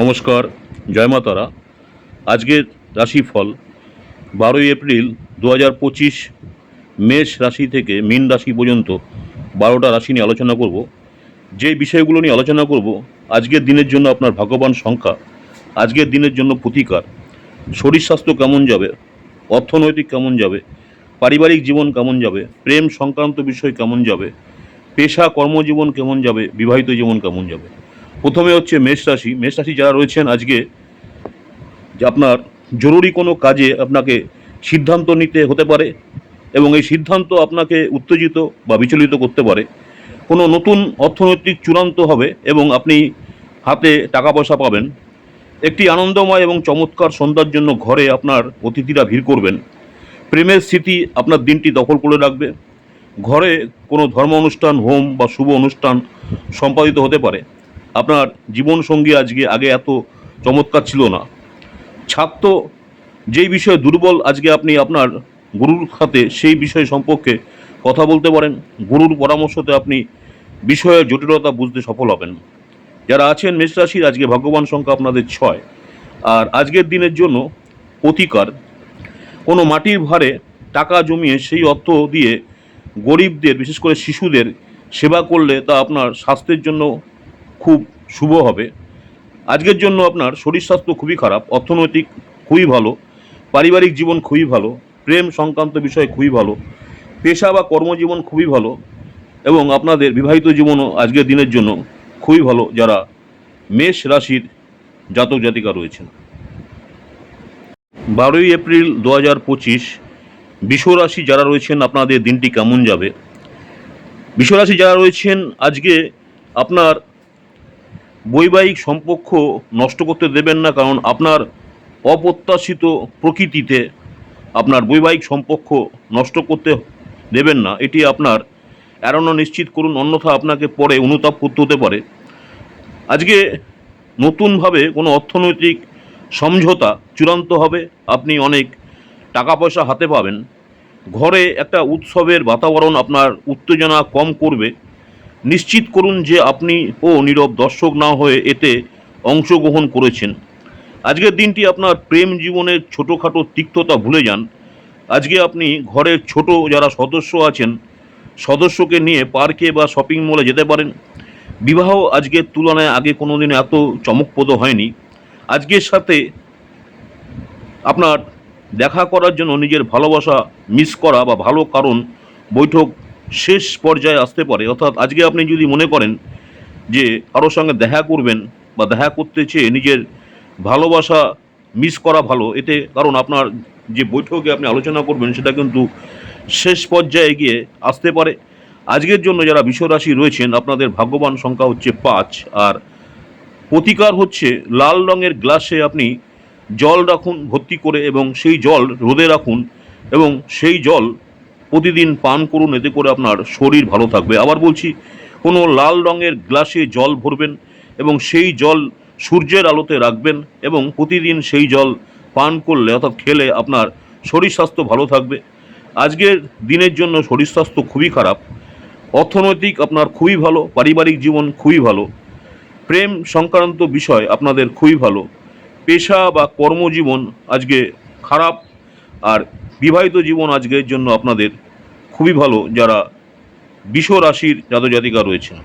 নমস্কার, জয় মা তারা। আজকের রাশিফল বারোই এপ্রিল দু হাজার পঁচিশ মেষ রাশি থেকে মীন রাশি পর্যন্ত বারোটা রাশি নিয়ে আলোচনা করব। যে বিষয়গুলো নিয়ে আলোচনা করব, আজকের দিনের জন্য আপনার ভাগ্যবান সংখ্যা, আজকের দিনের জন্য প্রতিকার, শরীর স্বাস্থ্য কেমন যাবে, অর্থনৈতিক কেমন যাবে, পারিবারিক জীবন কেমন যাবে, প্রেম সংক্রান্ত বিষয় কেমন যাবে, পেশা কর্মজীবন কেমন যাবে, বিবাহিত জীবন কেমন যাবে। প্রথমে হচ্ছে মেষ রাশি। মেষ রাশি যারা রয়েছেন আজকে, যে আপনার জরুরি কোনো কাজে আপনাকে সিদ্ধান্ত নিতে হতে পারে এবং এই সিদ্ধান্ত আপনাকে উত্তেজিত বা বিচলিত করতে পারে। কোনো নতুন অর্থনৈতিক চূড়ান্ত হবে এবং আপনি হাতে টাকা পয়সা পাবেন। একটি আনন্দময় এবং চমৎকার সন্ধ্যার জন্য ঘরে আপনার অতিথিরা ভিড় করবেন। প্রেমের স্মৃতি আপনার দিনটি দখল করে রাখবে। ঘরে কোনো ধর্ম অনুষ্ঠান হোম বা শুভ অনুষ্ঠান সম্পাদিত হতে পারে। আপনার জীবনসঙ্গী আজকে আগে এত চমৎকার ছিল না। ছাত্র যেই বিষয়ে দুর্বল আজকে আপনি আপনার গুরুর সাথে সেই বিষয় সম্পর্কে কথা বলতে পারেন, গুরুর পরামর্শতে আপনি বিষয়ের জটিলতা বুঝতে সফল হবেন। যারা আছেন মেষ রাশির, আজকে ভাগ্যবান সংখ্যা আপনাদের ছয়। আর আজকের দিনের জন্য প্রতিকার কোনো মাটির ভারে টাকা জমিয়ে সেই অর্থ দিয়ে গরিবদের, বিশেষ করে শিশুদের সেবা করলে তা আপনার স্বাস্থ্যের জন্য খুব শুভ হবে। আজকের জন্য আপনার শরীর স্বাস্থ্য খুবই খারাপ, অর্থনৈতিক খুবই ভালো, পারিবারিক জীবন খুবই ভালো, প্রেম সংক্রান্ত বিষয় খুবই ভালো, পেশা বা কর্মজীবন খুবই ভালো এবং আপনাদের বিবাহিত জীবনও আজকের দিনের জন্য খুবই ভালো যারা মেষ রাশির জাতক জাতিকা রয়েছেন। বারোই এপ্রিল দু হাজার পঁচিশ, বিশ্বরাশি যারা রয়েছেন, আপনাদের দিনটি কেমন যাবে? বিশ্বরাশি যারা রয়েছেন, আজকে আপনার বৈবাহিক সম্পর্ক নষ্ট করতে দেবেন না, কারণ আপনার অপ্রত্যাশিত প্রকৃতিতে আপনার বৈবাহিক সম্পর্ক নষ্ট করতে দেবেন না। এটি আপনার এড়ানো নিশ্চিত করুন, অন্যথা আপনাকে পরে অনুতাপ করতে হতে পারে। আজকে নতুনভাবে কোনো অর্থনৈতিক সমঝোতা চূড়ান্ত হবে, আপনি অনেক টাকা পয়সা হাতে পাবেন। ঘরে একটা উৎসবের বাতাবরণ আপনার উত্তেজনা কম করবে। নিশ্চিত করুন যে আপনি ও নীরব দর্শক না হয়ে এতে অংশগ্রহণ করেছেন। আজকের দিনটি আপনার প্রেম জীবনের ছোটোখাটো তিক্ততা ভুলে যান। আজকে আপনি ঘরের ছোট যারা সদস্য আছেন, সদস্যকে নিয়ে পার্কে বা শপিং মলে যেতে পারেন। বিবাহ আজকের তুলনায় আগে কোনো দিন এত চমকপ্রদ হয়নি। আজকের সাথে আপনার দেখা করার জন্য নিজের ভালোবাসা মিস করা বা ভালো কারণ বৈঠক শেষ পর্যায়ে আসতে পারে। অর্থাৎ আজকে আপনি যদি মনে করেন যে কারোর সঙ্গে দেখা করবেন বা দেখা করতে চেয়ে নিজের ভালোবাসা মিস করা ভালো, এতে কারণ আপনার যে বৈঠকে আপনি আলোচনা করবেন সেটা কিন্তু শেষ পর্যায়ে গিয়ে আসতে পারে। আজকের জন্য যারা বিশ্বরাশি রয়েছেন, আপনাদের ভাগ্যবান সংখ্যা হচ্ছে পাঁচ। আর প্রতিকার হচ্ছে লাল রঙের গ্লাসে আপনি জল রাখুন, ভর্তি করে এবং সেই জল রোদে রাখুন এবং সেই জল প্রতিদিন পান করুন, এতে করে আপনার শরীর ভালো থাকবে। আবার বলছি, কোনো লাল রঙের গ্লাসে জল ভরবেন এবং সেই জল সূর্যের আলোতে রাখবেন এবং প্রতিদিন সেই জল পান করলে, অর্থাৎ খেলে আপনার শরীর স্বাস্থ্য ভালো থাকবে। আজকের দিনের জন্য শরীর স্বাস্থ্য খুবই খারাপ। অর্থনৈতিক আপনার খুবই ভালো, পারিবারিক জীবন খুবই ভালো। প্রেম সংক্রান্ত বিষয় আপনাদের খুবই ভালো। পেশা বা কর্মজীবন আজকে খারাপ আর বিবাহিত জীবন আজকের জন্য আপনাদের খুবই ভালো যারা বিষ রাশির জাতক জাতিকা রয়েছেন।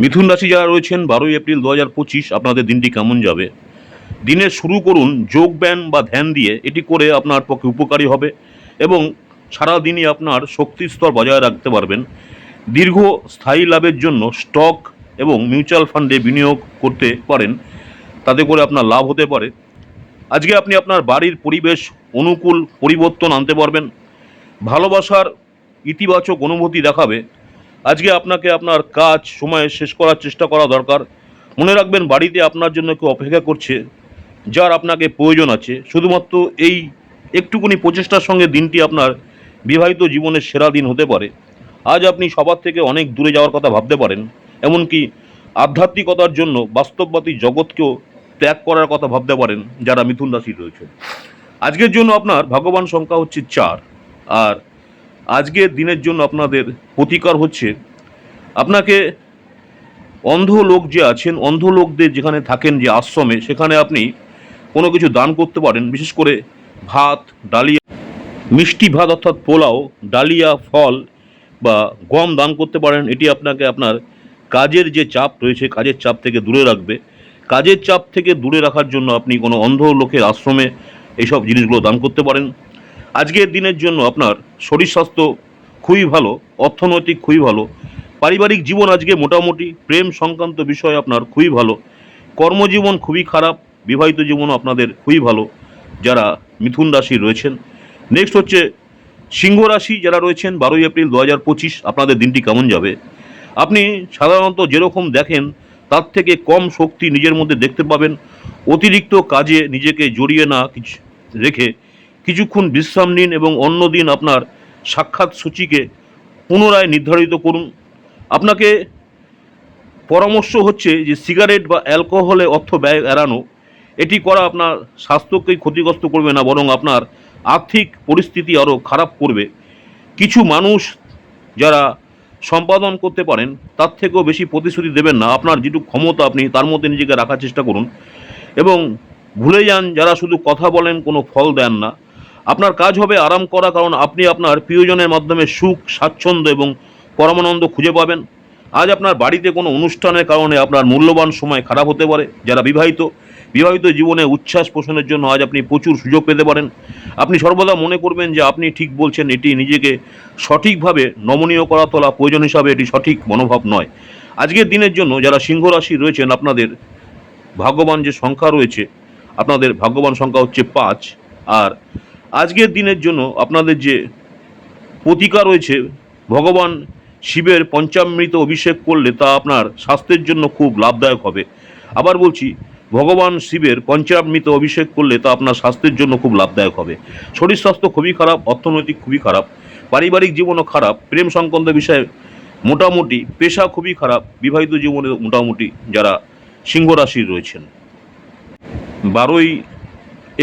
মিথুন রাশি যারা রয়েছেন, বারোই এপ্রিল দু হাজার পঁচিশ আপনাদের দিনটি কেমন যাবে? দিনের শুরু করুন, যোগ ব্যায়াম বা ধ্যান দিয়ে এটি করে আপনার পক্ষে উপকারী হবে এবং সারাদিনই আপনার শক্তির স্তর বজায় রাখতে পারবেন। দীর্ঘ স্থায়ী লাভের জন্য স্টক এবং মিউচুয়াল ফান্ডে বিনিয়োগ করতে পারেন। তাতে করে আপনার লাভ হতে পারে। আজকে আপনি আপনার বাড়ির পরিবেশ অনুকূল পরিবর্তন আনতে পারবেন। ভালোবাসার ইতিবাচক অনুভূতি দেখাবে। আজকে আপনাকে আপনার কাজ সময়ে শেষ করার চেষ্টা করা দরকার। মনে রাখবেন, বাড়িতে আপনার জন্য কেউ অপেক্ষা করছে, যার আপনাকে প্রয়োজন আছে। শুধুমাত্র এই একটুকুনি প্রচেষ্টার সঙ্গে দিনটি আপনার বিবাহিত জীবনের সেরা দিন হতে পারে। আজ আপনি সবার থেকে অনেক দূরে যাওয়ার কথা ভাবতে পারেন। এমনকি আধ্যাত্মিকতার জন্য বাস্তববাদী জগৎকেও ত্যাগ করার কথা ভাবতে পারেন যারা মিথুন রাশি রয়েছে আজকের জন্য আপনার ভগবান সংখ্যা হচ্ছে চার। আর আজকের দিনের জন্য আপনাদের প্রতিকার হচ্ছে আপনাকে অন্ধ লোক যে আছেন অন্ধ লোকদের যেখানে থাকেন যে আশ্রমে, সেখানে আপনি কোনো কিছু দান করতে পারেন। বিশেষ করে ভাত, ডালিয়া, মিষ্টি ভাত অর্থাৎ পোলাও, ডালিয়া, ফল বা গম দান করতে পারেন। এটি আপনাকে আপনার কাজের যে চাপ রয়েছে, কাজের চাপ থেকে দূরে রাখবে। কাজের চাপ থেকে দূরে রাখার জন্য আপনি কোনো অন্ধ লোকের আশ্রমে এইসব জিনিসগুলো দান করতে পারেন। আজকের দিনের জন্য আপনার শরীর স্বাস্থ্য খুবই ভালো, অর্থনৈতিক খুবই ভালো, পারিবারিক জীবন আজকে মোটামুটি প্রেম সংক্রান্ত বিষয় আপনার খুবই ভালো, কর্মজীবন খুবই খারাপ, বিবাহিত জীবন আপনাদের খুবই ভালো, যারা মিথুন রাশি রয়েছেন। নেক্সট হচ্ছে সিংহ রাশি যারা রয়েছেন, বারোই এপ্রিল দু হাজার পঁচিশ, আপনাদের দিনটি কেমন যাবে? আপনি সাধারণত যেরকম দেখেন তার থেকে কম শক্তি নিজের মধ্যে দেখতে পাবেন। অতিরিক্ত কাজে নিজেকে জড়িয়ে না রেখে কিছুক্ষণ বিশ্রাম নিন এবং অন্য দিন আপনার সাক্ষাৎ সূচিকে পুনরায় নির্ধারিত করুন। আপনাকে পরামর্শ হচ্ছে যে সিগারেট বা অ্যালকোহলে অর্থ ব্যয় এড়ানো। এটি করা আপনার স্বাস্থ্যকেই ক্ষতিগ্রস্ত করবে না, বরং আপনার আর্থিক পরিস্থিতি আরও খারাপ করবে। কিছু মানুষ যারা সম্পাদন করতে পারেন, তার থেকেও বেশি প্রতিশ্রুতি দেবেন না। আপনার যেটুকু ক্ষমতা আপনি, তার মধ্যে নিজেকে রাখার চেষ্টা করুন। এবং ভুলে যান, যারা শুধু কথা বলেন, কোনো ফল দেন না। আপনার কাজ হবে আরাম করা, কারণ আপনি আপনার প্রিয়জনের মাধ্যমে সুখ, স্বাচ্ছন্দ্য এবং পরমানন্দ খুঁজে পাবেন। আজ আপনার বাড়িতে কোনো অনুষ্ঠানের কারণে আপনার মূল্যবান সময় খারাপ হতে পারে, যারা বিবাহিত। বিবাহিত জীবনে উচ্ছ্বাস পোষণের জন্য আজ আপনি প্রচুর সুযোগ পেতে পারেন। আপনি সর্বদা মনে করবেন যে আপনি ঠিক বলছেন, এটি নিজেকে সঠিকভাবে নমনীয় করা তোলা প্রয়োজন হিসাবে এটি সঠিক মনোভাব নয়। আজকের দিনের জন্য যারা সিংহ রাশি রয়েছেন, আপনাদের ভাগ্যবান যে সংখ্যা রয়েছে, আপনাদের ভাগ্যবান সংখ্যা হচ্ছে পাঁচ। আর আজকের দিনের জন্য আপনাদের যে প্রতিকার রয়েছে, ভগবান শিবের পঞ্চামৃত অভিষেক করলে তা আপনার স্বাস্থ্যের জন্য খুব লাভদায়ক হবে। আবার বলছি ভগবান শিবের পঞ্চামৃত অভিষেক করলে তা আপনার স্বাস্থ্যের জন্য খুব লাভদায়ক হবে। শরীর স্বাস্থ্য খুবই খারাপ, অর্থনৈতিক খুবই খারাপ, পারিবারিক জীবনও খারাপ, প্রেম সংক্রান্ত বিষয়ে মোটামুটি পেশা খুবই খারাপ, বিবাহিত জীবনে মোটামুটি যারা সিংহ রাশির রয়েছেন। বারোই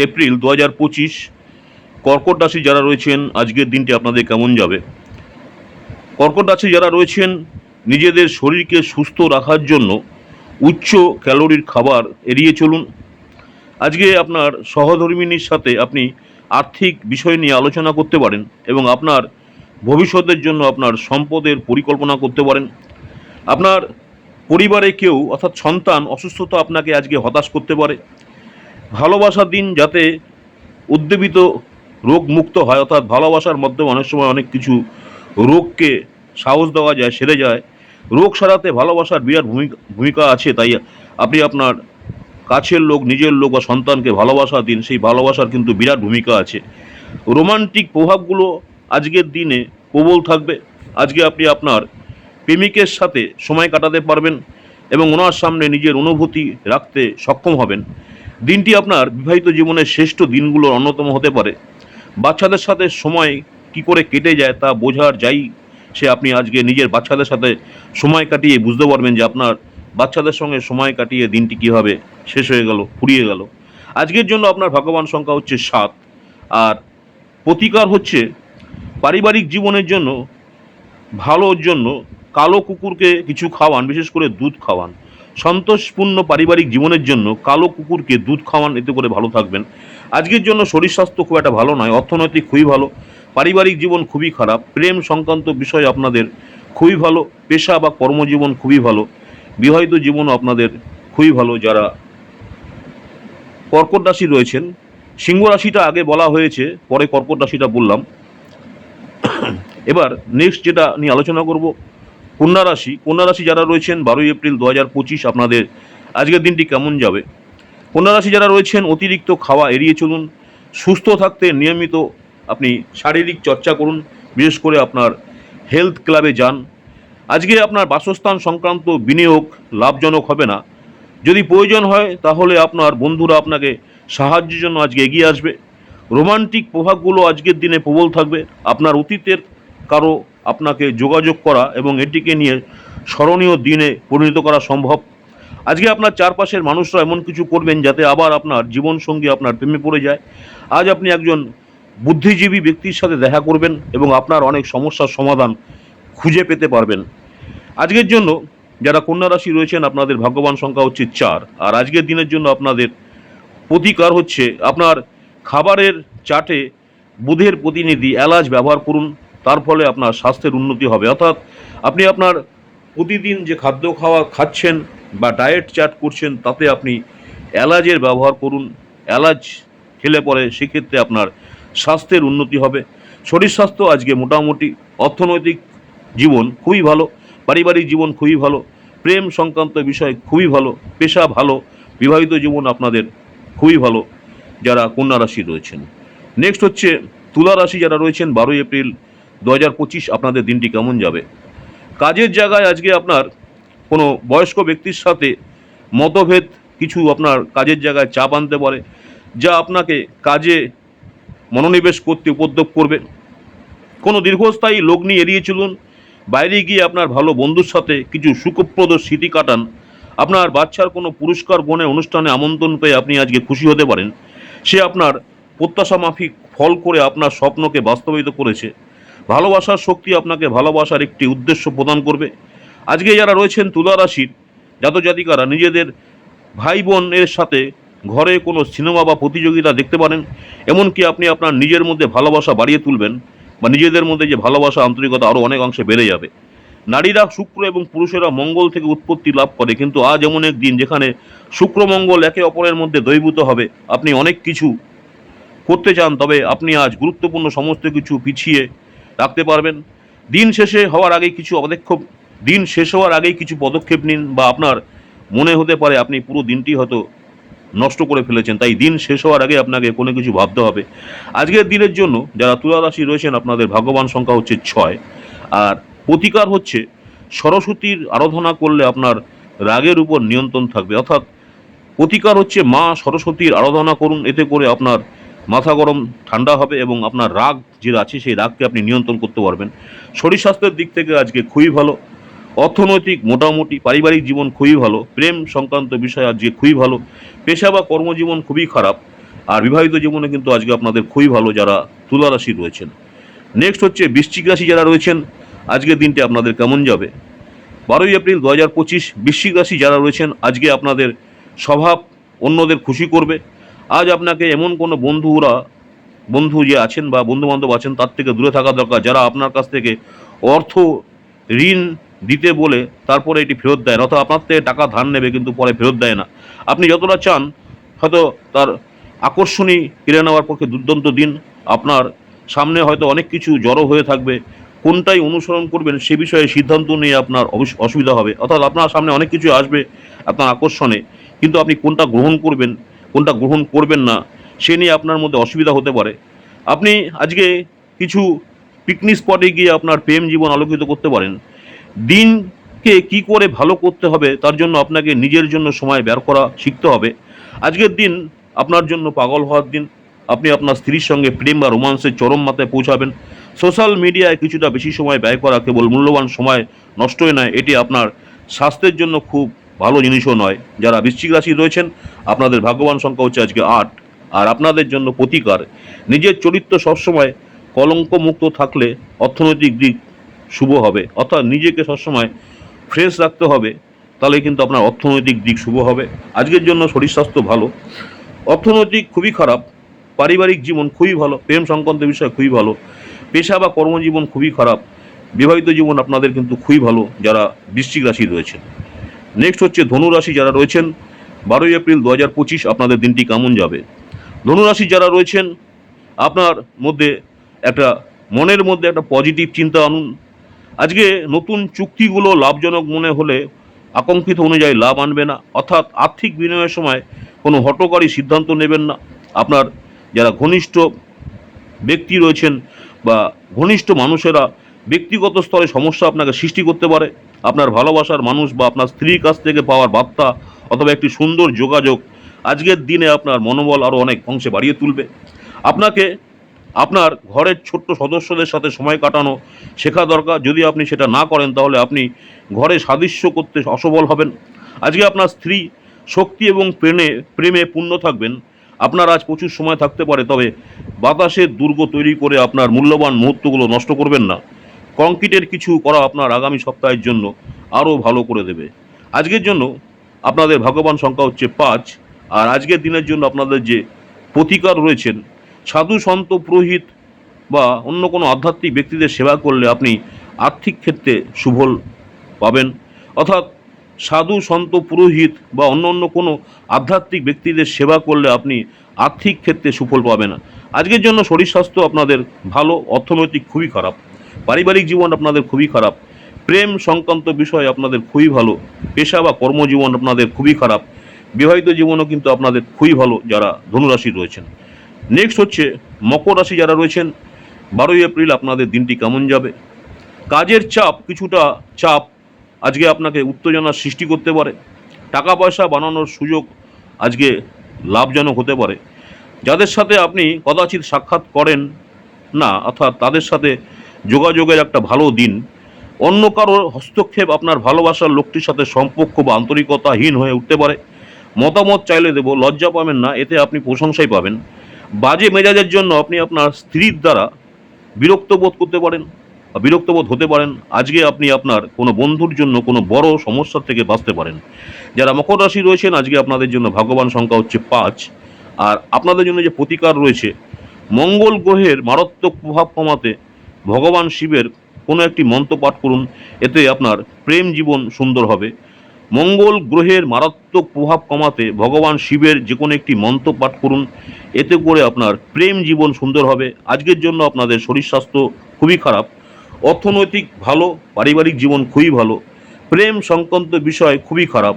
এপ্রিল দু হাজার পঁচিশ, কর্কট রাশি যারা রয়েছেন, আজকের দিনটি আপনাদের কেমন যাবে? কর্কট রাশি যারা রয়েছেন, নিজেদের শরীরকে সুস্থ রাখার জন্য উচ্চ ক্যালোরির খাবার এড়িয়ে চলুন। আজকে আপনার সহধর্মিনীর সাথে আপনি আর্থিক বিষয় নিয়ে আলোচনা করতে পারেন এবং আপনার ভবিষ্যতের জন্য আপনার সম্পদের পরিকল্পনা করতে পারেন। আপনার পরিবারে কেউ অর্থাৎ সন্তান অসুস্থতা আপনাকে আজকে হতাশ করতে পারে। ভালোবাসার দিন যাতে উদ্দীপিত রোগ মুক্ত হয়, অর্থাৎ ভালোবাসার মাধ্যমে অনেক সময় অনেক কিছু রোগকে সাহস দেওয়া যায়, সেরে যায়। রোগ সারাতে ভালোবাসার বিরাট ভূমিকা আছে, তাই আপনি আপনার কাছের লোক, নিজের লোক বা সন্তানকে ভালোবাসা দিন, সেই ভালোবাসার কিন্তু বিরাট ভূমিকা আছে। রোমান্টিক প্রভাবগুলো আজকের দিনে প্রবল থাকবে। আজকে আপনি আপনার প্রেমিকের সাথে সময় কাটাতে পারবেন এবং ওনার সামনে নিজের অনুভূতি রাখতে সক্ষম হবেন। দিনটি আপনার বিবাহিত জীবনের শ্রেষ্ঠ দিনগুলোর অন্যতম হতে পারে। বাচ্চাদের সাথে সময় কি করে কেটে যায় তা বোঝার যাই সে আপনি আজকে নিজের বাচ্চাদের সাথে সময় কাটিয়ে বুঝতে পারবেন যে আপনার বাচ্চাদের সঙ্গে সময় কাটিয়ে দিনটি কীভাবে শেষ হয়ে গেল, ফুরিয়ে গেল। আজকের জন্য আপনার ভগবান সংখ্যা হচ্ছে সাত। আর প্রতিকার হচ্ছে পারিবারিক জীবনের জন্য, ভালোর জন্য কালো কুকুরকে কিছু খাওয়ান, বিশেষ করে দুধ খাওয়ান। সন্তোষপূর্ণ পারিবারিক জীবনের জন্য কালো কুকুরকে দুধ খাওয়ান, এতে করে ভালো থাকবেন। আজকের জন্য শরীর স্বাস্থ্য খুব একটা ভালো নয়, অর্থনৈতিক খুবই ভালো। পারিবারিক জীবন খুবই খারাপ, প্রেম সংক্রান্ত বিষয় আপনাদের খুবই ভালো, পেশা বা কর্মজীবন খুবই ভালো, বিবাহিত জীবনও আপনাদের খুবই ভালো যারা কর্কট রাশি রয়েছেন। সিংহ রাশিটা আগে বলা হয়েছে, পরে কর্কট রাশিটা বললাম। এবার নেক্সট যেটা নিয়ে আলোচনা করব, কন্যা রাশি। কন্যা রাশি যারা রয়েছেন, বারোই এপ্রিল দু হাজার পঁচিশ আপনাদের আজকের দিনটি কেমন যাবে? কন্যা রাশি যারা রয়েছেন, অতিরিক্ত খাওয়া এড়িয়ে চলুন। সুস্থ থাকতে নিয়মিত আপনি শারীরিক চর্চা করুন, বিশেষ করে আপনার হেলথ ক্লাবে যান। আজকে আপনার বাসস্থান সংক্রান্ত বিনিয়োগ লাভজনক হবে না। যদি প্রয়োজন হয়, তাহলে আপনার বন্ধুরা আপনাকে সাহায্যের জন্য আজকে এগিয়ে আসবে। রোমান্টিক প্রভাবগুলো আজকের দিনে প্রবল থাকবে। আপনার অতীতের কারও আপনাকে যোগাযোগ করা এবং এটিকে নিয়ে স্মরণীয় দিনে পরিণত করা সম্ভব। আজকে আপনার চারপাশের মানুষরা এমন কিছু করবেন যাতে আবার আপনার জীবনসঙ্গী আপনার প্রেমে পড়ে যায়। আজ আপনি একজন বুদ্ধিজীবী ব্যক্তির সাথে দেখা করবেন এবং আপনার অনেক সমস্যার সমাধান খুঁজে পেতে পারবেন। আজকের জন্য যারা কন্যা রাশি রয়েছেন, আপনাদের ভাগ্যবান সংখ্যা হচ্ছে চার। আর আজকের দিনের জন্য আপনাদের প্রতিকার হচ্ছে আপনার খাবারের চাটে বুধের প্রতিনিধি এলাচ ব্যবহার করুন, তার ফলে আপনার স্বাস্থ্যের উন্নতি হবে। অর্থাৎ আপনি আপনার প্রতিদিন যে খাদ্য খাওয়া খাচ্ছেন বা ডায়েট চাট করছেন, তাতে আপনি এলাচের ব্যবহার করুন। এলাচ খেলে পরে সেক্ষেত্রে আপনার স্বাস্থ্যের উন্নতি হবে। শরীর স্বাস্থ্য আজকে মোটামুটি অর্থনৈতিক জীবন খুবই ভালো, পারিবারিক জীবন খুবই ভালো, প্রেম সংক্রান্ত বিষয় খুবই ভালো, পেশা ভালো, বিবাহিত জীবন আপনাদের খুবই ভালো, যারা কন্যা রাশি রয়েছেন। নেক্সট হচ্ছে তুলা রাশি যারা রয়েছেন, বারোই এপ্রিল দু পঁচিশ আপনাদের দিনটি কেমন যাবে? কাজের জায়গায় আজকে আপনার কোনো বয়স্ক ব্যক্তির সাথে মতভেদ কিছু আপনার কাজের জায়গায় চাপ আনতে পারে, যা আপনাকে কাজে মনোনিবেশ করতে উপদ্রব করবে। কোনো দীর্ঘস্থায়ী লগ্নি এড়িয়ে চলুন। বাইরে গিয়ে আপনার ভালো বন্ধুর সাথে কিছু সুখপ্রদ স্মৃতি কাটান। আপনার বাচ্চার কোনো পুরস্কার বনে অনুষ্ঠানে আমন্ত্রণ পেয়ে আপনি আজকে খুশি হতে পারেন। সে আপনার প্রত্যাশা মাফিক ফল করে আপনার স্বপ্নকে বাস্তবায়িত করেছে। ভালোবাসার শক্তি আপনাকে ভালোবাসার একটি উদ্দেশ্য প্রদান করবে। আজকে যারা রয়েছেন তুলা রাশির জাতজাতিকারা, নিজেদের ভাই বোনের সাথে ঘরে কোনো সিনেমা বা প্রতিযোগিতা দেখতে পারেন, এমনকি আপনি আপনার নিজের মধ্যে ভালোবাসা বাড়িয়ে তুলবেন, বা নিজেদের মধ্যে যে ভালোবাসা, আন্তরিকতা আরও অনেক অংশে বেড়ে যাবে। নারীরা শুক্র এবং পুরুষেরা মঙ্গল থেকে উৎপত্তি লাভ করে, কিন্তু আজ এমন এক দিন যেখানে শুক্র, মঙ্গল একে অপরের মধ্যে দৈভূত হবে। আপনি অনেক কিছু করতে চান, তবে আপনি আজ গুরুত্বপূর্ণ সমস্ত কিছু পিছিয়ে রাখতে পারবেন। দিন শেষে হওয়ার আগে কিছু পদক্ষেপ দিন শেষ হওয়ার আগেই কিছু পদক্ষেপ নিন, বা আপনার মনে হতে পারে আপনি পুরো দিনটি হয়তো নষ্ট করে ফেলেছেন, তাই দিন শেষ হওয়ার আগে আপনাকে কোনো কিছু ভাবতে হবে। আজকের দিনের জন্য যারা তুলা রাশি রয়েছেন, আপনাদের ভাগ্যবান সংখ্যা হচ্ছে ছয়। আর প্রতিকার হচ্ছে সরস্বতীর আরাধনা করলে আপনার রাগের উপর নিয়ন্ত্রণ থাকবে। অর্থাৎ প্রতিকার হচ্ছে মা সরস্বতীর আরাধনা করুন, এতে করে আপনার মাথা গরম ঠান্ডা হবে এবং আপনার রাগ যে আছে, সেই রাগকে আপনি নিয়ন্ত্রণ করতে পারবেন। শরীর স্বাস্থ্যের দিক থেকে আজকে খুবই ভালো। অর্থনৈতিক মোটামুটি পারিবারিক জীবন খুবই ভালো, প্রেম সংক্রান্ত বিষয় আজকে খুবই ভালো, পেশা বা কর্মজীবন খুবই খারাপ, আর বিবাহিত জীবনে কিন্তু আজকে আপনাদের খুবই ভালো যারা তুলা রাশি রয়েছেন। নেক্সট হচ্ছে বৃশ্চিক রাশি যারা রয়েছেন, আজকের দিনটি আপনাদের কেমন যাবে? বারোই এপ্রিল দু হাজার পঁচিশ, বৃশ্চিক রাশি যারা রয়েছেন, আজকে আপনাদের স্বভাব অন্যদের খুশি করবে। আজ আপনাকে এমন কোনো বন্ধুরা, বন্ধু যে আছেন বা বন্ধু বান্ধব আছেন, তার থেকে দূরে থাকা দরকার, যারা আপনার কাছ থেকে অর্থ, ঋণ দিতে বলে তারপরে এটি ফেরত দেয় না। অথবা আপনার থেকে টাকা ধার নেবে কিন্তু পরে ফেরত দেয় না। আপনি যতটা চান, হয়তো তার আকর্ষণী কিনে নেওয়ার পক্ষে দুর্দান্ত দিন। আপনার সামনে হয়তো অনেক কিছু জড়ো হয়ে থাকবে। কোনটাই অনুসরণ করবেন সে বিষয়ে সিদ্ধান্ত নিয়ে আপনার অসুবিধা হবে। অর্থাৎ আপনার সামনে অনেক কিছু আসবে আপনার আকর্ষণে। কিন্তু আপনি কোনটা গ্রহণ করবেন, কোনটা গ্রহণ করবেন না, সে নিয়ে আপনার মধ্যে অসুবিধা হতে পারে। আপনি আজকে কিছু পিকনিক স্পটে গিয়ে আপনার প্রেম জীবন আলোকিত করতে পারেন। দিনকে কি করে ভালো করতে হবে, তার জন্য আপনাকে নিজের জন্য সময় বের করা শিখতে হবে। আজকের দিন আপনার জন্য পাগল হওয়ার দিন। আপনি আপনার স্ত্রীর সঙ্গে প্রেম বা রোমান্সের চরম মাত্রায় পৌঁছাবেন। সোশ্যাল মিডিয়ায় কিছুটা বেশি সময় ব্যয় করা কেবল মূল্যবান সময় নষ্টই নয়, এটি আপনার স্বাস্থ্যের জন্য খুব ভালো জিনিসও নয়। যারা বৃশ্চিক রাশি রয়েছেন, আপনাদের ভাগ্যবান সংখ্যা হচ্ছে আজকে আট। আর আপনাদের জন্য প্রতিকার, নিজের চরিত্র সবসময় কলঙ্ক মুক্ত থাকলে অর্থনৈতিক দিক শুভ হবে। অর্থাৎ নিজেকে সবসময় ফ্রেশ রাখতে হবে, তাহলে কিন্তু আপনার অর্থনৈতিক দিক শুভ হবে। আজকের জন্য শরীর স্বাস্থ্য ভালো। অর্থনৈতিক খুবই খারাপ, পারিবারিক জীবন খুবই ভালো, প্রেম সংক্রান্ত বিষয় খুবই ভালো, পেশা বা কর্মজীবন খুবই খারাপ, বিবাহিত জীবন আপনাদের কিন্তু খুবই ভালো যারা বৃশ্চিক রাশি রয়েছেন। নেক্সট হচ্ছে ধনুরাশি যারা রয়েছেন, বারোই এপ্রিল দু হাজার পঁচিশ আপনাদের দিনটি কেমন যাবে? ধনু রাশি যারা রয়েছেন, আপনার মধ্যে একটা মনের মধ্যে একটা পজিটিভ চিন্তা আনুন আজকে নতুন চুক্তিগুলো লাভজনক মনে হলে আকাঙ্ক্ষিত অনুযায়ী লাভ আনবে না। অর্থাৎ আর্থিক বিনিময়ের সময় কোনো হটকারী সিদ্ধান্ত নেবেন না। আপনার যারা ঘনিষ্ঠ ব্যক্তি রয়েছেন বা ঘনিষ্ঠ মানুষেরা ব্যক্তিগত স্তরে সমস্যা আপনাকে সৃষ্টি করতে পারে। আপনার ভালোবাসার মানুষ বা আপনার স্ত্রীর কাছ থেকে পাওয়ার বার্তা অথবা একটি সুন্দর যোগাযোগ আজকের দিনে আপনার মনোবল আরও অনেক অংশে বাড়িয়ে তুলবে। আপনাকে আপনার ঘরের ছোট্ট সদস্যদের সাথে সময় কাটানো শেখা দরকার। যদি আপনি সেটা না করেন, তাহলে আপনি ঘরে সাদৃশ্য করতে অসবল হবেন। আজকে আপনার স্ত্রী শক্তি এবং প্রেমে প্রেমে পূর্ণ থাকবেন। আপনার আজ প্রচুর সময় থাকতে পারে, তবে বাতাসের দুর্গ তৈরি করে আপনার মূল্যবান মুহূর্তগুলো নষ্ট করবেন না। কংক্রিটের কিছু করা আপনার আগামী সপ্তাহের জন্য আরও ভালো করে দেবে। আজকের জন্য আপনাদের ভাগ্যবান সংখ্যা হচ্ছে পাঁচ, আর আজকের দিনের জন্য আপনাদের যে প্রতিকার রয়েছেন সাধু, সন্ত, পুরোহিত বা অন্য কোনো আধ্যাত্মিক ব্যক্তিদের সেবা করলে আপনি আর্থিক ক্ষেত্রে সুফল পাবেন। অর্থাৎ সাধু, সন্ত, পুরোহিত বা অন্য অন্য কোনো আধ্যাত্মিক ব্যক্তিদের সেবা করলে আপনি আর্থিক ক্ষেত্রে সুফল পাবেন। আজকের জন্য শরীর স্বাস্থ্য আপনাদের ভালো, অর্থনৈতিক খুবই খারাপ, পারিবারিক জীবন আপনাদের খুবই খারাপ, প্রেম সংক্রান্ত বিষয় আপনাদের খুবই ভালো, পেশা বা কর্মজীবন আপনাদের খুবই খারাপ, বিবাহিত জীবনও কিন্তু আপনাদের খুবই ভালো যারা ধনুরাশি রয়েছেন। নেক্সট হচ্ছে মকর রাশি যারা রয়েছেন, বারোই এপ্রিল আপনাদের দিনটি কেমন যাবে? কাজের চাপ কিছুটা চাপ আজকে আপনাকে উত্তেজনার সৃষ্টি করতে পারে। টাকা পয়সা বানানোর সুযোগ আজকে লাভজনক হতে পারে। যাদের সাথে আপনি কদাচিৎ সাক্ষাৎ করেন না, অর্থাৎ তাদের সাথে যোগাযোগের একটা ভালো দিন, অন্য কারোর হস্তক্ষেপ আপনার ভালোবাসার লোকটির সাথে সম্পর্ক বা আন্তরিকতাহীন হয়ে উঠতে পারে। মতামত চাইলে দেব, লজ্জা পাবেন না, এতে আপনি প্রশংসাই পাবেন। বাজে মেজাজের জন্য আপনি আপনার স্ত্রীর দ্বারা বিরক্ত বোধ করতে পারেন বিরক্ত বোধ হতে পারেন। আজকে আপনি আপনার কোনো বন্ধুর জন্য কোনো বড় সমস্যা থেকে বাঁচতে পারেন। যারা মকর রাশি রয়েছেন, আজকে আপনাদের জন্য ভাগ্যবান সংখ্যা হচ্ছে পাঁচ। আর আপনাদের জন্য যে প্রতিকার রয়েছে, মঙ্গল গ্রহের মারাত্মক প্রভাব কমাতে ভগবান শিবের কোনো একটি মন্ত্র পাঠ করুন। এতে আপনার প্রেম জীবন সুন্দর হবে। মঙ্গল গ্রহের মারাত্মক প্রভাব কমাতে ভগবান শিবের যে কোনো একটি মন্ত্র পাঠ করুন। এতে করে আপনার প্রেম জীবন সুন্দর হবে। আজকের জন্য আপনাদের শরীর স্বাস্থ্য খুবই খারাপ। অর্থনৈতিক ভালো, পারিবারিক জীবন খুবই ভালো। প্রেম সংক্রান্ত বিষয় খুবই খারাপ।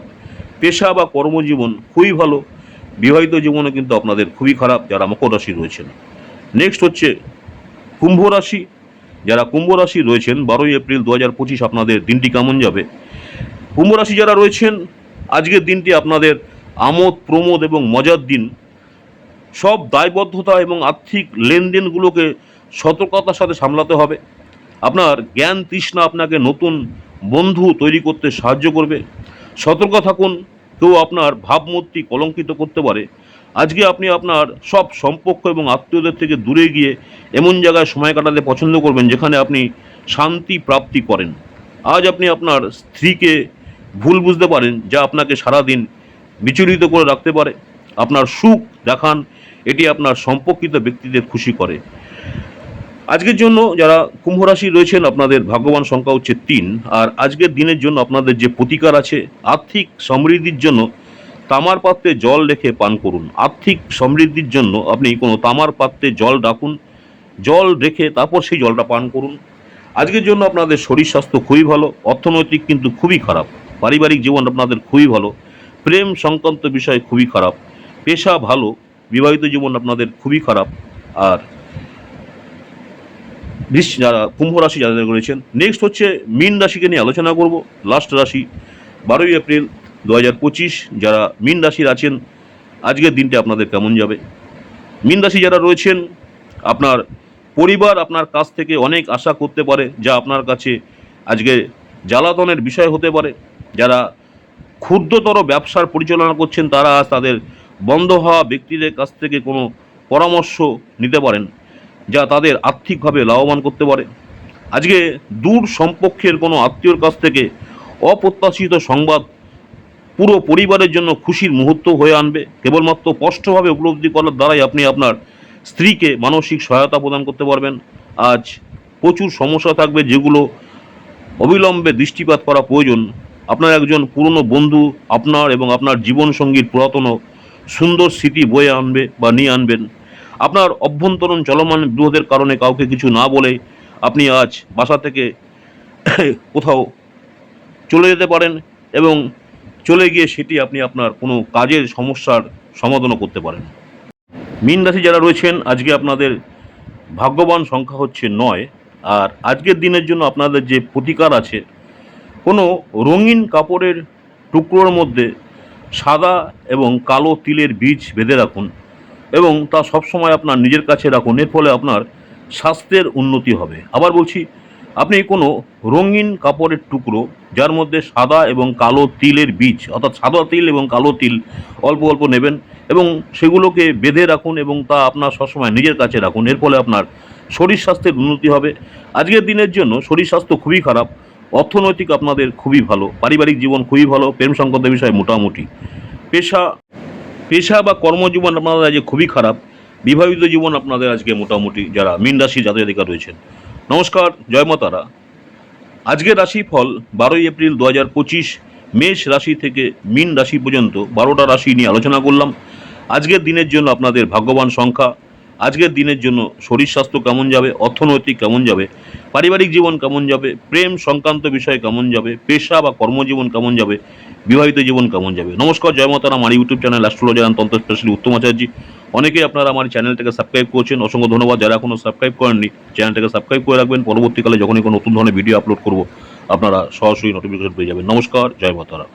পেশা বা কর্মজীবন খুবই ভালো। বিবাহিত জীবনে কিন্তু আপনাদের খুবই খারাপ, যারা মকর রাশি রয়েছেন। নেক্সট হচ্ছে কুম্ভ রাশি। যারা কুম্ভ রাশি রয়েছেন, বারোই এপ্রিল দু হাজার পঁচিশ আপনাদের দিনটি কেমন যাবে? কুম্ভ রাশি যারা রয়েছেন, আজকের দিনটি আপনাদের আমোদ, প্রমোদ এবং মজার দিন। সব দায়বদ্ধতা এবং আর্থিক লেনদেনগুলোকে সতর্কতার সাথে সামলাতে হবে। আপনার জ্ঞান তৃষ্ণা আপনাকে নতুন বন্ধু তৈরি করতে সাহায্য করবে। সতর্ক থাকুন, কেউ আপনার ভাবমূর্তি কলঙ্কিত করতে পারে। আজকে আপনি আপনার সব সম্পর্ক এবং আত্মীয়দের থেকে দূরে গিয়ে এমন জায়গায় সময় কাটাতে পছন্দ করবেন যেখানে আপনি শান্তি প্রাপ্তি করেন। আজ আপনি আপনার স্ত্রীকে ভুল বুঝতে পারেন, যা আপনাকে সারাদিন বিচলিত করে রাখতে পারে। আপনার সুখ দেখান, এটি আপনার সম্পর্কিত ব্যক্তিদের খুশি করে। আজকের জন্য যারা কুম্ভ রাশি রয়েছেন, আপনাদের ভাগ্যবান সংখ্যা হচ্ছে তিন। আর আজকের দিনের জন্য আপনাদের যে প্রতিকার আছে, আর্থিক সমৃদ্ধির জন্য তামার পাত্রে জল রেখে পান করুন। আর্থিক সমৃদ্ধির জন্য আপনি কোনো তামার পাত্রে জল রাখুন জল রেখে তারপর সেই জলটা পান করুন। আজকের জন্য আপনাদের শরীর স্বাস্থ্য খুবই ভালো, অর্থনৈতিক কিন্তু খুবই খারাপ। পারিবারিক জীবন আপনাদের খুবই ভালো। প্রেম সংক্রান্ত বিষয় খুবই খারাপ। পেশা ভালো, বিবাহিত জীবন আপনাদের খুবই খারাপ। আর যারা কুম্ভ রাশি যাদের রয়েছেন নেক্সট হচ্ছে মীন রাশিকে নিয়ে আলোচনা করব। লাস্ট রাশি বারোই এপ্রিল দু হাজার পঁচিশ। যারা মীন রাশির আছেন, আজকের দিনটা আপনাদের কেমন যাবে? মীন রাশি যারা রয়েছেন, আপনার পরিবার আপনার কাছ থেকে অনেক আশা করতে পারে, যা আপনার কাছে আজকে জ্বালাতনের বিষয় হতে পারে। ক্ষুদ্রতর ব্যবসার পরিচালনা করছেন, তারা আজ তাদের বন্ধ হওয়া ব্যক্তিদের কাছ থেকে কোনো পরামর্শ নিতে পারেন, যা তাদের আর্থিকভাবে লাভবান করতে পারে। আজকে দূর সম্পর্কের কোনো আত্মীয়র কাছ থেকে অপ্রত্যাশিত সংবাদ পুরো পরিবারের জন্য খুশির মুহূর্ত হয়ে আনবে। কেবলমাত্র স্পষ্টভাবে উপলব্ধি করার দ্বারাই আপনি আপনার স্ত্রীকে মানসিক সহায়তা প্রদান করতে পারবেন। আজ প্রচুর সমস্যা থাকবে, যেগুলো অবিলম্বে দৃষ্টিপাত করা প্রয়োজন। আপনার একজন পুরনো বন্ধু, আপনার এবং আপনার জীবনসঙ্গীর পুরাতন সুন্দর স্মৃতি বয়ে আনবে বা নিয়ে আনবেন। আপনার অভ্যন্তরণ চলমান বিরোধের কারণে কাউকে কিছু না বলে আপনি আজ বাসা থেকে কোথাও চলে যেতে পারেন এবং চলে গিয়ে সেটি আপনি আপনার কোনো কাজের সমস্যার সমাধানও করতে পারেন। মীন রাশি যারা রয়েছেন, আজকে আপনাদের ভাগ্যবান সংখ্যা হচ্ছে নয়। আর আজকের দিনের জন্য আপনাদের যে প্রতিকার আছে কোনো রঙিন কাপড়ের টুকরোর মধ্যে সাদা এবং কালো তিলের বীজ বেঁধে রাখুন এবং তা সবসময় আপনার নিজের কাছে রাখুন। এর ফলে আপনার স্বাস্থ্যের উন্নতি হবে। আবার বলছি, আপনি কোনো রঙিন কাপড়ের টুকরো যার মধ্যে সাদা এবং কালো তিলের বীজ, অর্থাৎ সাদা তিল এবং কালো তিল অল্প অল্প নেবেন এবং সেগুলোকে বেঁধে রাখুন এবং তা আপনার সবসময় নিজের কাছে রাখুন। এর ফলে আপনার শরীর স্বাস্থ্যের উন্নতি হবে। আজকের দিনের জন্য শরীর স্বাস্থ্য খুবই খারাপ। অর্থনৈতিক আপনাদের খুবই ভালো, পারিবারিক জীবন খুবই ভালো, প্রেম সংক্রান্ত বিষয় মোটামুটি। পেশা পেশা বা কর্মজীবন আপনাদের আজকে খুবই খারাপ, বিবাহিত জীবন আপনাদের আজকে মোটামুটি যারা মীন রাশি জাতজাতিকা রয়েছেন। নমস্কার, জয় মা তারা। আজকের রাশিফল বারোই এপ্রিল দু হাজার পঁচিশ, মেষ রাশি থেকে মীন রাশি পর্যন্ত বারোটা রাশি নিয়ে আলোচনা করলাম। আজকের দিনের জন্য আপনাদের ভাগ্যবান সংখ্যা আজকের দিনের জন্য শরীর স্বাস্থ্য কেমন যাবে, অর্থনৈতিক কেমন যাবে, পারিবারিক জীবন কেমন যাবে, প্রেম সংক্রান্ত বিষয় কেমন যাবে, পেশা বা কর্মজীবন কেমন যাবে, বিবাহিত জীবন কেমন যাবে। নমস্কার, জয় মাতারা আমার ইউটিউব চ্যানেল অ্যাস্ট্রোলজার অ্যান্ড তন্ত্র স্পেশালি উত্তম আচার্য অনেকেই আপনারা আমার চ্যানেলটাকে সাবস্ক্রাইব করছেন, অসংখ্য ধন্যবাদ। যারা এখনও সাবস্ক্রাইব করেননি চ্যানেলটাকে সাবস্ক্রাইব করে রাখবেন। পরবর্তীকালে যখনই কোনো নতুন ধরনের ভিডিও আপলোড করব, আপনারা সরাসরি নোটিফিকেশন পেয়ে যাবেন। নমস্কার, জয় মাতারা